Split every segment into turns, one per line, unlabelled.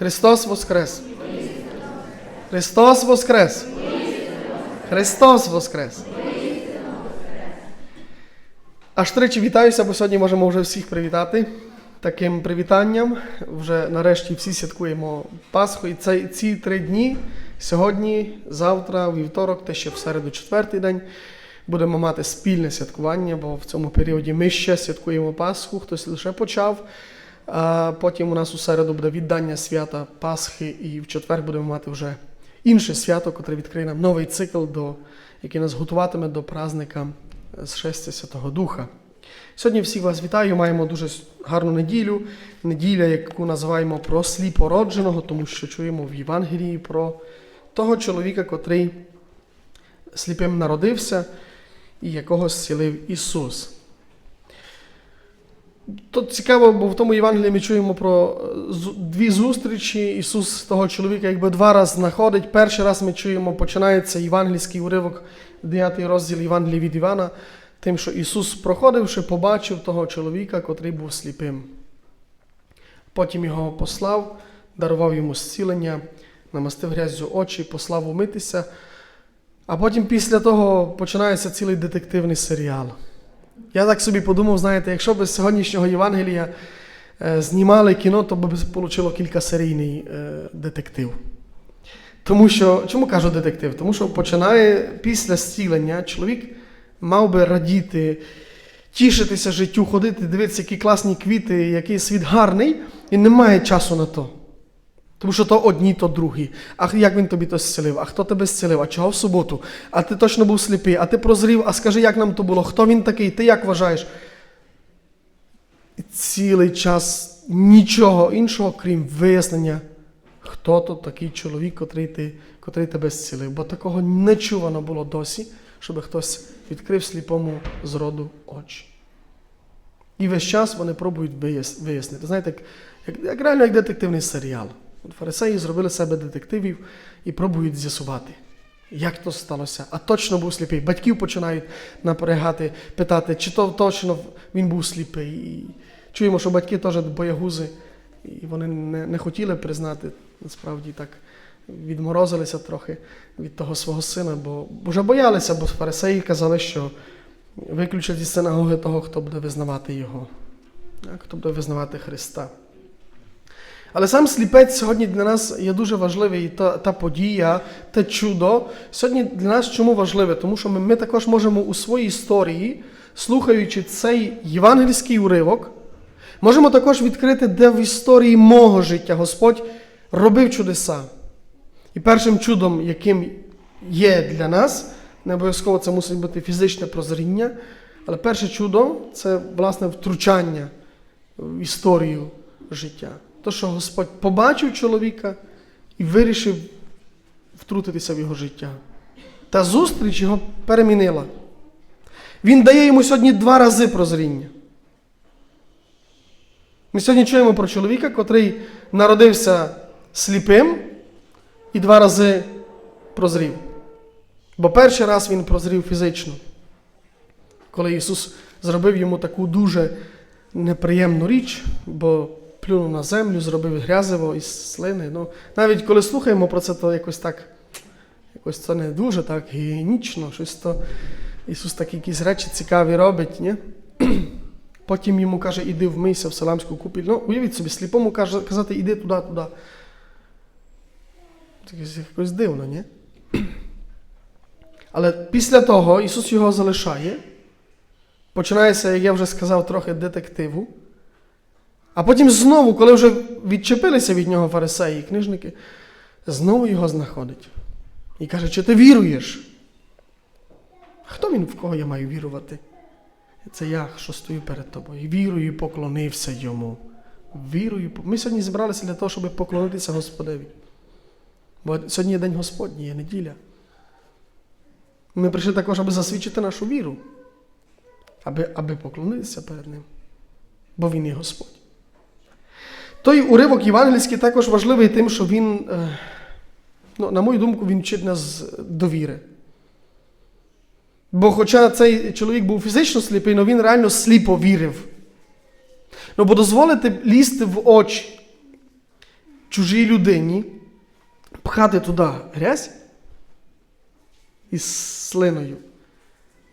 Христос Воскрес! Христос Воскрес! Христос Воскрес! Аж тричі вітаюся, бо сьогодні можемо вже всіх привітати. Таким привітанням. Вже нарешті всі святкуємо Пасху. І цей, ці три дні сьогодні, завтра, вівторок, та ще в середу, четвертий день, будемо мати спільне святкування, бо в цьому періоді ми ще святкуємо Пасху, хтось лише почав. Потім у нас у середу буде віддання свята Пасхи, і в четвер будемо мати вже інше свято, яке відкриє нам новий цикл, до, який нас готуватиме до празника Шестя Святого Духа. Сьогодні всіх вас вітаю. Маємо дуже гарну неділю. Неділя, яку називаємо про сліпородженого, тому що чуємо в Євангелії про того чоловіка, котрий сліпим народився і якого зцілив Ісус. Тут цікаво, бо в тому Євангелії ми чуємо про е, дві зустрічі. Ісус того чоловіка якби два рази знаходить. Перший раз ми чуємо, починається євангельський уривок, 9 розділ Євангелії від Івана, тим, що Ісус, проходивши, побачив того чоловіка, котрий був сліпим. Потім його послав, дарував йому зцілення, намастив грязю очі, послав умитися. А потім після того починається цілий детективний серіал. Я так собі подумав, знаєте, якщо б з сьогоднішнього Євангелія е, знімали кіно, то б вийшло кількасерійний е, детектив. Тому що, чому кажу детектив? Тому що починає після зцілення чоловік мав би радіти, тішитися життю, ходити, дивитися, які класні квіти, який світ гарний, і немає часу на то. Тому що то одні, то другі. А як він тобі то зцілив? А хто тебе зцілив? А чого в суботу? А ти точно був сліпий, а ти прозрів, а скажи, як нам то було? Хто він такий? Ти як вважаєш? І цілий час нічого іншого, крім вияснення, хто то такий чоловік, котрий, ти, котрий тебе зцілив. Бо такого не чувано було досі, щоб хтось відкрив сліпому з роду очі. І весь час вони пробують вияснити. Знаєте, як, як реально як детективний серіал. От фарисеї зробили себе детективів і пробують з'ясувати, як то сталося. А точно був сліпий. Батьків починають наперегати, питати, чи то точно він був сліпий. І чуємо, що батьки теж боягузи, і вони не, не хотіли признати, насправді так відморозилися трохи від того свого сина, бо вже боялися, бо фарисеї казали, що виключать із синагоги того, хто буде визнавати його, хто буде визнавати Христа. Але сам сліпець сьогодні для нас є дуже важливий, і та, та подія, те чудо. Сьогодні для нас чому важливе? Тому що ми, ми також можемо у своїй історії, слухаючи цей євангельський уривок, можемо також відкрити, де в історії мого життя Господь робив чудеса. І першим чудом, яким є для нас, не обов'язково це мусить бути фізичне прозріння, але перше чудо це власне втручання в історію життя. То, що Господь побачив чоловіка і вирішив втрутитися в його життя. Та зустріч його перемінила. Він дає йому сьогодні два рази прозріння. Ми сьогодні чуємо про чоловіка, котрий народився сліпим і два рази прозрів. Бо перший раз він прозрів фізично, коли Ісус зробив йому таку дуже неприємну річ, бо плюнув на землю, зробив грязиво із слини. Ну, навіть коли слухаємо про це, то якось так, якось це не дуже так гігієнічно, щось то Ісус такі якісь речі цікаві робить, ні? Потім йому каже, іди вмийся в Саламську купіль. Ну, уявіть собі, сліпому каже, казати, іди туди, туди. Це якось дивно, ні? Але після того Ісус його залишає. Починається, як я вже сказав, трохи детективу. А потім знову, коли вже відчепилися від нього фарисеї і книжники, знову його знаходить. І каже, чи ти віруєш? Хто він, в кого я маю вірувати? Це я, що стою перед тобою. Вірую поклонився йому. Вірую. Ми сьогодні зібралися для того, щоб поклонитися Господеві. Бо сьогодні є День Господній, є неділя. Ми прийшли також, аби засвідчити нашу віру, аби, аби поклонитися перед Ним. Бо Він є Господь. Той уривок євангельський також важливий тим, що він, е, ну, на мою думку, він вчить нас довіри. Бо хоча цей чоловік був фізично сліпий, але він реально сліпо вірив. Ну, бо дозволити лізти в очі чужій людині пхати туди грязь із слиною.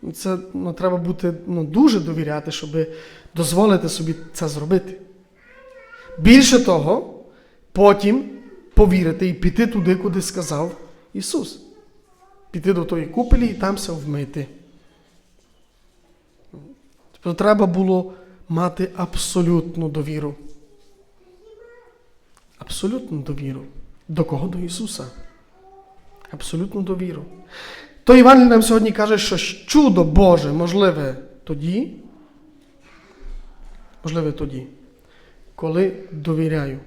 Ну, Це ну, треба бути ну, дуже довіряти, щоб дозволити собі це зробити. Більше того, потім повірити і піти туди, куди сказав Ісус. Піти до тої купелі і там все вмити. Тобто треба було мати абсолютну довіру. Абсолютну довіру. До кого? До Ісуса. Абсолютну довіру. То Іван нам сьогодні каже, що чудо Боже можливе тоді, можливе тоді, коли довіряю.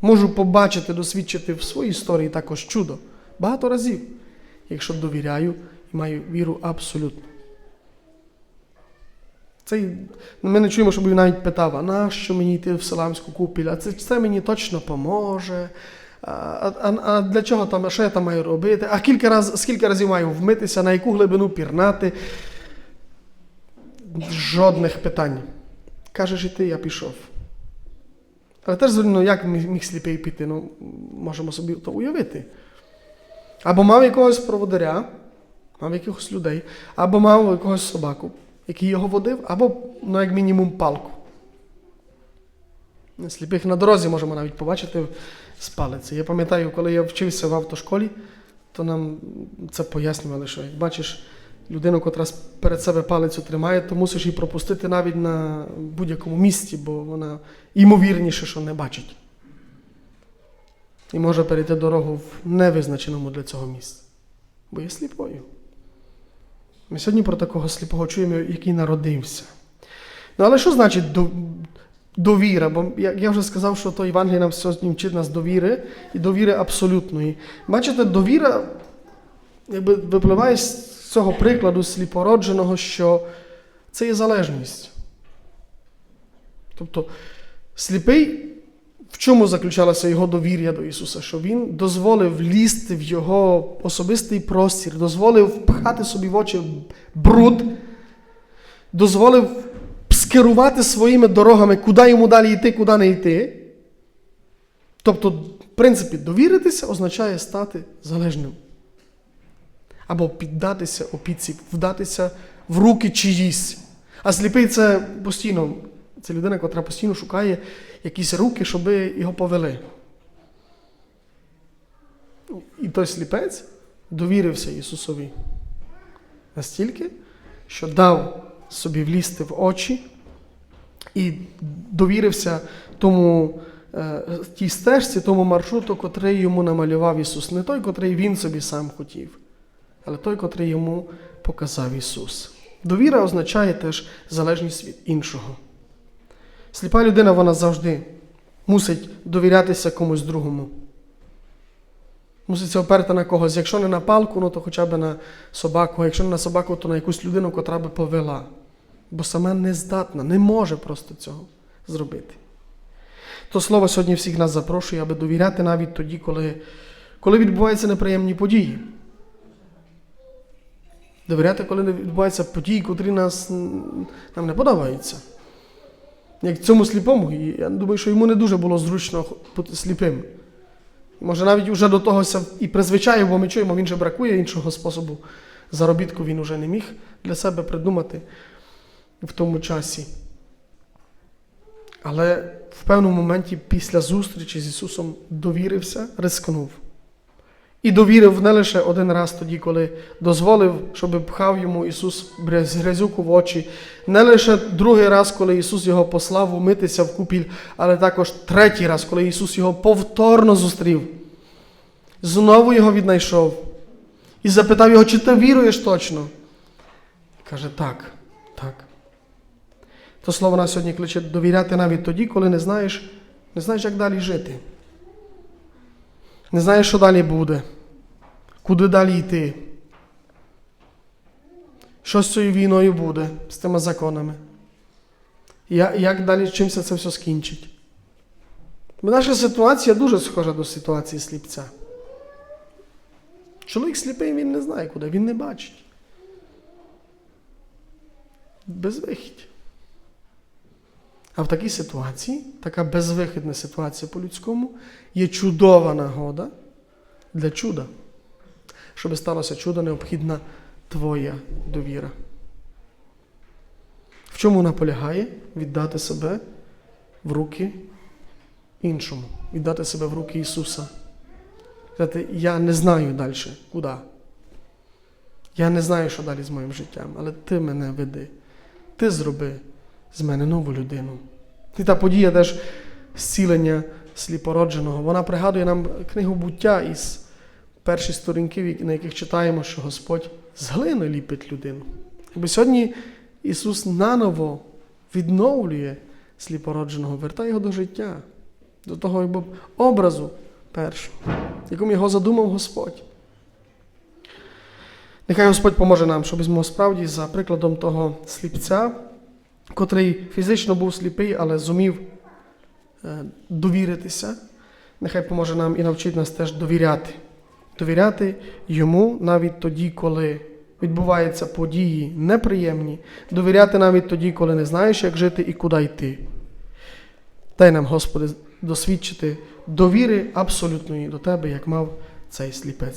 Можу побачити, досвідчити в своїй історії також чудо. Багато разів, якщо довіряю і маю віру абсолютно. Це, ми не чуємо, щоб він навіть питав, а нащо мені йти в Селамську купіль? А це, це мені точно поможе. А, а, а для чого там, а що я там маю робити? А кілька раз, скільки разів маю вмитися, на яку глибину пірнати? Жодних питань. Кажеш іти, я пішов. Але теж ну, як міг, сліпий піти? Ну, можемо собі то уявити. Або мав якогось проводаря, мав якихось людей, або мав якогось собаку, який його водив, або, ну, як мінімум, палку. Сліпих на дорозі можемо навіть побачити з палиці. Я пам'ятаю, коли я вчився в автошколі, то нам це пояснювали, що як бачиш людину, котра перед себе палицю тримає, то мусиш її пропустити навіть на будь-якому місці, бо вона ймовірніше, що не бачить. І може перейти дорогу в невизначеному для цього місці, бо є сліпою. Ми сьогодні про такого сліпого чуємо, який народився. Ну, але що значить довіра? Бо я вже сказав, що то Євангеліє нам сьогодні вчить нас довіри і довіри абсолютної. Бачите, довіра якби випливає з цього прикладу сліпородженого, що це є залежність. Тобто сліпий, в чому заключалося його довір'я до Ісуса? Що Він дозволив лізти в Його особистий простір, дозволив впхати собі в очі бруд, дозволив скерувати своїми дорогами, куди йому далі йти, куди не йти. Тобто, в принципі, довіритися означає стати залежним. Або піддатися опіці, вдатися в руки чиїсь. А сліпий це постійно, це людина, яка постійно шукає якісь руки, щоб його повели. І той сліпець довірився Ісусові настільки, що дав собі влізти в очі і довірився тому е, тій стежці, тому маршруту, котрий йому намалював Ісус. Не той, котрий Він собі сам хотів, але той, котрий йому показав Ісус. Довіра означає теж залежність від іншого. Сліпа людина вона завжди мусить довірятися комусь другому. Муситься оперти на когось. Якщо не на палку, ну то хоча б на собаку, а якщо не на собаку, то на якусь людину, котра би повела. Бо сама не здатна, не може просто цього зробити. То слово сьогодні всіх нас запрошує, аби довіряти навіть тоді, коли, коли відбуваються неприємні події. Довіряти, коли відбуваються події, котрі нас, нам не подобаються. Як цьому сліпому, я думаю, що йому не дуже було зручно бути сліпим. Може, навіть вже до того і призвичаїв, бо ми чуємо, він же бракує іншого способу заробітку, він уже не міг для себе придумати в тому часі. Але в певному моменті після зустрічі з Ісусом довірився, рискнув. І довірив не лише один раз тоді, коли дозволив, щоб пхав йому Ісус грязюку в очі, не лише другий раз, коли Ісус його послав умитися в купіль, але також третій раз, коли Ісус його повторно зустрів, знову його віднайшов і запитав його, чи ти віруєш точно? І каже, так, так. То слово нас сьогодні кличе довіряти навіть тоді, коли не знаєш, не знаєш, як далі жити. Не знаєш, що далі буде, куди далі йти. Що з цією війною буде, з тими законами? Як далі чимся це все скінчить? Бо наша ситуація дуже схожа до ситуації сліпця. Чоловік сліпий, він не знає, куди, він не бачить. Безвихідь. А в такій ситуації, така безвихідна ситуація по-людському, є чудова нагода для чуда. Щоб сталося чудо, необхідна твоя довіра. В чому вона полягає? Віддати себе в руки іншому, віддати себе в руки Ісуса. Сказати, я не знаю далі, куди. Я не знаю, що далі з моїм життям, але ти мене веди. Ти зроби з мене нову людину. І та подія теж зцілення сліпородженого. Вона пригадує нам книгу буття із перших сторінків, на яких читаємо, що Господь з глини ліпить людину. Якби сьогодні Ісус наново відновлює сліпородженого, вертає його до життя, до того якби, образу першого, якому його задумав Господь. Нехай Господь поможе нам, щоб ми справді за прикладом того сліпця, котрий фізично був сліпий, але зумів е, довіритися. Нехай поможе нам і навчить нас теж довіряти. Довіряти йому навіть тоді, коли відбуваються події неприємні, довіряти навіть тоді, коли не знаєш, як жити і куди йти. Дай нам, Господи, досвідчити довіри абсолютної до Тебе, як мав цей сліпець.